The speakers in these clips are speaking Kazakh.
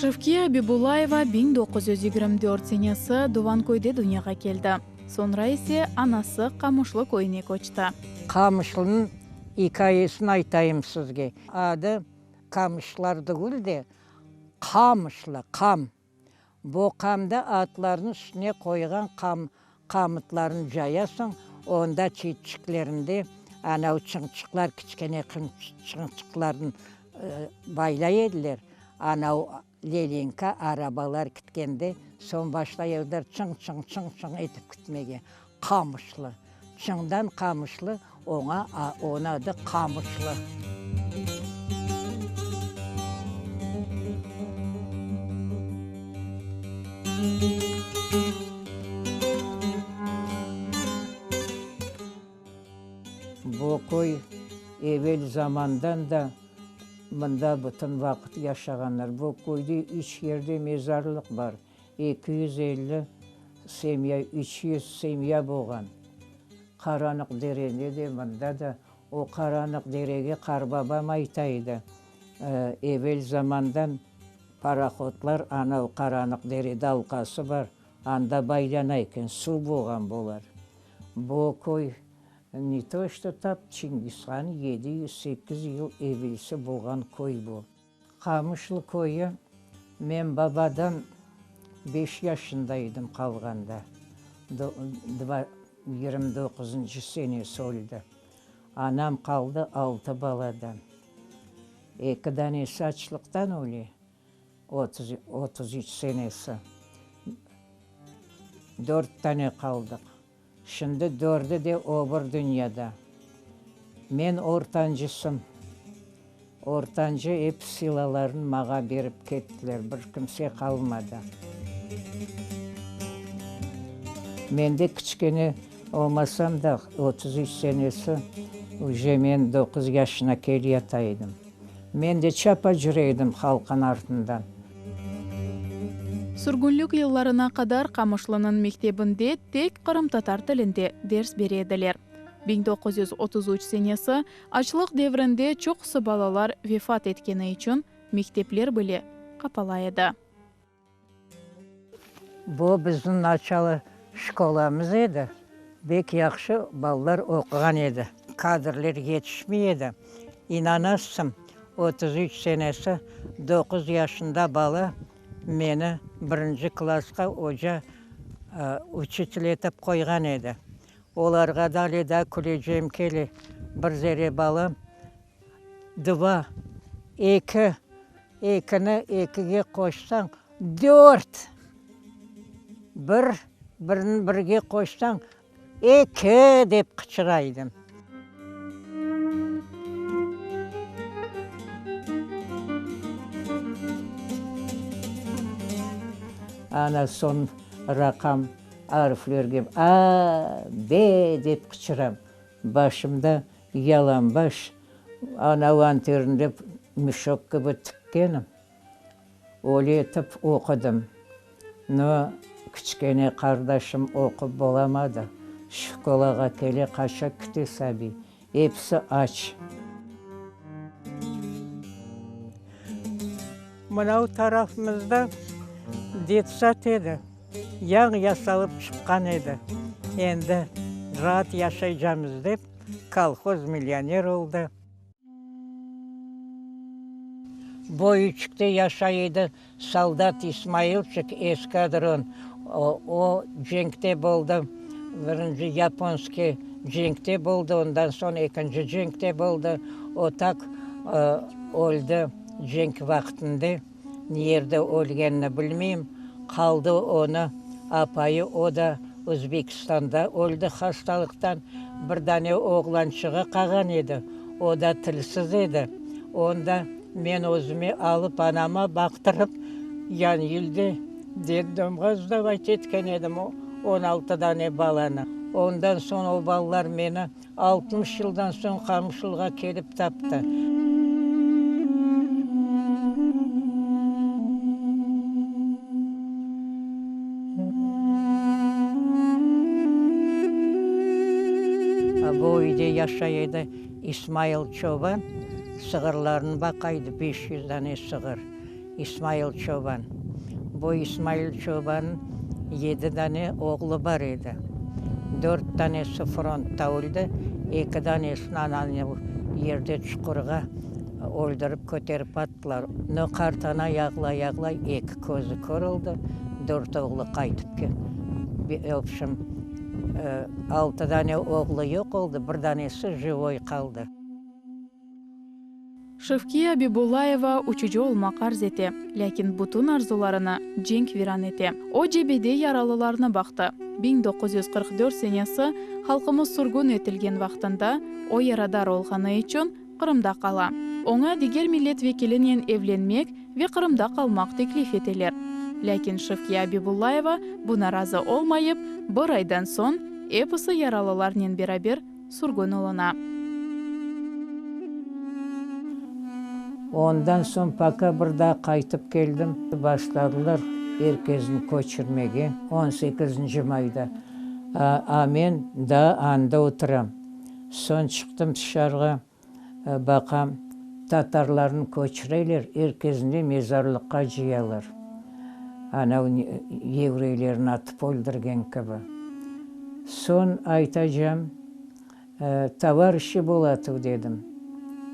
шевкия бибулаева бир токуз жүз жыйырма төрт сенеси дубанкөйдө дүйнөгө келди сонра эсе анасы камышлы көйүнө көчтү Камышлының hikayesini айтайым сізге. Ады камышларды де камышлы, қам. Бұл қамды атлардың үстіне қойған қам, қамытларын жаясың, онда читчиклерінде анау чыңчықлар, кішкене чыңчықларын ә, байлай еділер. Анау лелинка арабалар кіткенде, сон баштай елдер чың чың чың чың етіп күтмеге. Камышлы. Чыңдан камышлы, оңа оны ады камышлы. Бұл қой zamandan da мында бүтін вақыт яшағандар. Бұл қойды үш жерде мезарлық бар. 250 семья, 300 семья болған. Қаранық дерене де мында да о қаранық дереге қарбабам айтайды. Evvel замандан пароходлар анау қаранық дереде алқасы бар. Анда байлана екен, су болған болар. Бұл қой не то что тап Чингисхан 7-8 жыл evvelsi болған қой бұл. Қамышлы қойы мен бабадан 5 yaşındaydım қалғанда. 29 senesi oldu. Anam kaldı 6 baladan. İki tanesi açlıktan öyle. 30, 33 senesi. Dört tane kaldık. Dördü de öbür dünyada. Men ortancısım. Ortancı hep silaların mağa berip kettiler. Bir kimse kalmadı. Men de kichkene olmasam da 33 senesi уже мен 9 yaşına keliyataydım. Men de çapa жүрейдім халқын артынан. Сүргүнлүк жылдарына кадар камышлынын мектебинде тек кырым татар тилинде дерс бередилер миң токуз жүз отуз үч сенеси балалар вефат эткени үчүн мектеплер были капалайды Бұл біздің началы школамыз еді. Бек яқшы балалар оқыған еді. Кадрлер жетішмей еді. İnanasın 33 senesi 9 yaşında bala meni birinci klasqa hoca учитель етіп қойған еді. Оларға дали да күлежем келі бір зере балам два екі екіні екіге қоссаң төрт бір бірін бірге қоссаң екі деп қычырайдым ана сон рақам әріфлерге а бе деп қычырам башымда яланбаш анау антерінде мешок gibi тіккенім. Етіп оқыдым. Но кішкене қардашым оқып боламады. Школаға келе қаша күте сәби. Епсі ач. Мынау тарафымызда детсад еді яң ясалып шыққан еді. Енді рат жамыз деп колхоз миллионер болды бойычыкте яшайды солдат исмаилчик эскадрон. О жеңкте болды. Бірінші японский жеңкте болды ондан соң екінші жеңкте болды. О так өлді жеңк вақытында нерде өлгенін білмеймін қалды оны апайы о да өлді хасталықтан бір дане оғланшығы қаған еді о да тілсіз еді. Онда мен өзіме алып анама бақтырып ян елде детдомға сдавать еткен едім он алты дане баланы. Ондан соң ол балалар мені алтымыш жылдан соң қамшылға келіп тапты. Үйде яшайды исмаил чобан сығырларын бақайды 500 дане сығыр İsmail Çoban. Bu İsmail Çoban'ın yedi tane oğlu var idi. Dört tanesi frontta öldü. iki tanesini ananı yerde çukurga öldürüp köterip attılar. Ne kartana yağla yağla iki közü körüldü. Dört oğlu kaytıp ki. Bir opşum e, altı tane oğlu yok oldu. Bir tanesi живой kaldı. Шевкия Бибулаева учуcu olmak arz etti. Lakin bütün arzularını cenk viran etti. O cebede yaralılarına baktı. 1944 senesi halkımız surgun etilgen vaxtında o yaradar olğаны için Kırımda kala. Ona diğer milletvekilinin evlenmek ve Kırımda kalmak teklif ettiler. Lakin Şevkiya Bibullayeva buna razı olmayıp bir aydan son eposu yaralılarının beraber surgun olana. Ondan son paka bir daha kaytıp geldim. Başladılar herkesin koçurmege 18. mayda. A, amen da anda oturam. Son çıktım dışarıga e, bakam Tatarların koçureyler, herkesini mezarlıkka jiyalar. Ana yevreylerini atıp öldürgen gibi. Son айтacağım, e, товарищи Булатов dedim.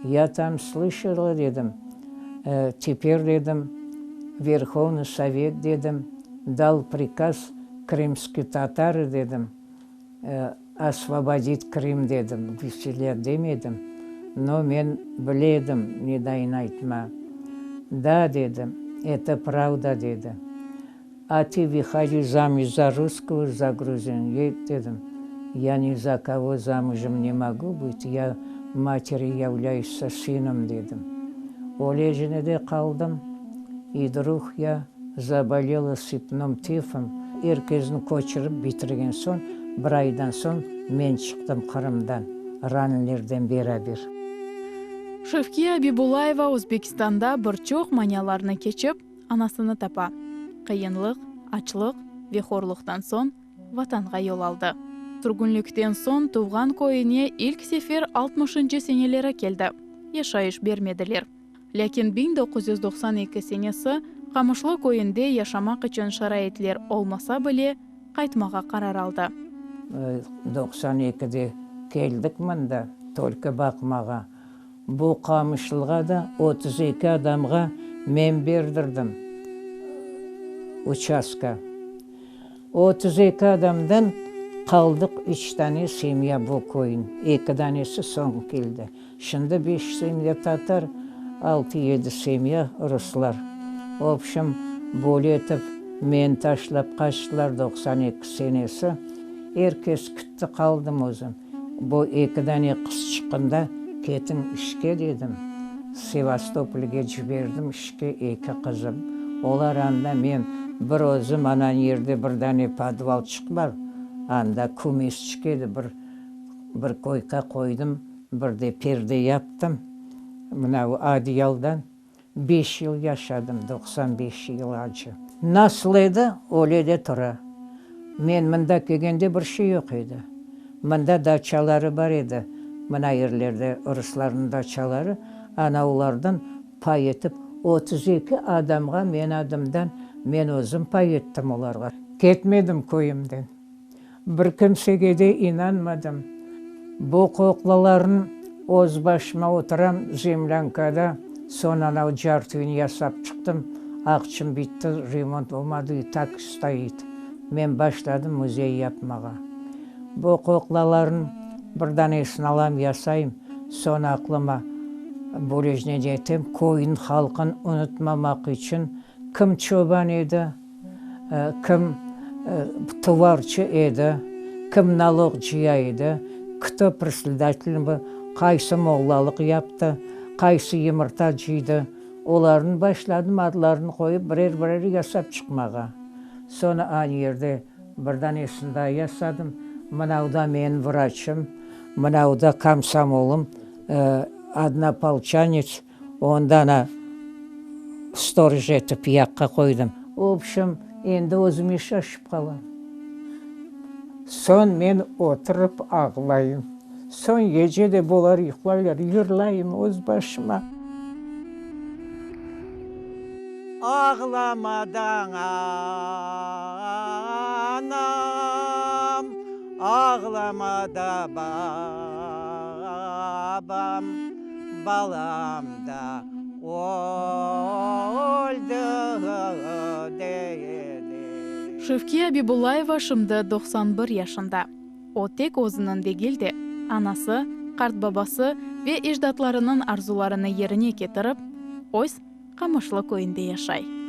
Я там слышала, dedim. Э, теперь, dedim, Верховный Совет, dedim, дал приказ крымский татары, dedim, э, освободить Крым, dedim. Güçlüler demedim. Но мен біледім, не дайын айтма. Да, dedim, это правда, dedi. А ты выходи замуж за русского, за грузин. Я ни за кого замужем не могу быть, я матери являюсь сыном, dedim. Олежинеде қалдым, и вдруг я заболела сыпным тифом. Herkesin көшіріп бітірген соң, бір айдан соң мен шықтым Қырымдан, ранелерден бері Шевкия Бибулаева Өзбекстанда bir çok маняларны кечip, анасыны тапа. Кыйынлык, ачлык, вехорлуктан соң ватанга yol aldı. Turgunlukten soň tuğan koyuне ilk sefer 60 senelere keldi. Yaşayış bermediler. Lakin 1992 senesi Камышлы koyунда yaşamak için şaraitler olmasa bile kaytmaga karar aldı. 92'de geldik mында, только bakmaga. Bu kamışlığa da 32 adamga men berdirdim. Участка. 32 adamdan kaldık üç tane semya bu koyun. İki tanesi son geldi. Şimdi beş semya Tatar, altı yedi semya Ruslar. В общем, böyle etip men taşlap kaçtılar 92 senesi. Herkes küttü kaldım özüm. Bu iki tane kız çıkında ketin işke dedim. Sevastopol'ga жібердім ішке екі қызым. Олар анда мен бір өзім ана жерде бір дәне подвалчық бар. Анда көмесчік бір, бір койка қойдым, бірде перде яптым. Мынау одеялдан 5 жыл yaşadım, 95 yıl acı. Nasıl еді, öyle de тұра. Мен мында келгенде бір şey yok еді. Мында дачалары бар еді. Мына ерлерде ұрыслардың дачалары, анаулардан пай етіп, 32 адамға мен адамдан мен өзім пай еттім оларға. Кетмедім көйімден. Bir kimsege de inanmadım. Bu koklaların oz başıma oturam Zemlanka'da son ana jartığını yasap çıktım. Akçım bitti, remont olmadı, tak стоит. Men başladım muzey yapmağa. Bu koklaların bir tanesini alam yasayım. Son aklıma Bolejne jetim, koyun halkın unutmamak için kim çoban edi, kim товарчы еді, кім налогчия еді, кто председатель қайсы моллалық япты, қайсы емірта жейді. Оларын башладым, адларын қойып, бірер-бірер ясап шықмаға. Соны ан жерде бірдан ясадым. Мынауда мен врачым, мынауда комсомолым, однополчанец, ондана сторож етіп яққа қойдым. В общем, енді өзіме шашып қалам. Сон мен отырып ағылайым сон еже де болар ұйқылар ерлайым өз башыма. Anam Ağlamada babam Balam da öldü dedi Шевкия Бибулаева шымды 91 yaşında. O tek o'zining degildi. Anasi, qarт babasi ve ecdodlarining arzularini yerine keltirib, o'z Qamoshli ko'yinda yashaydi.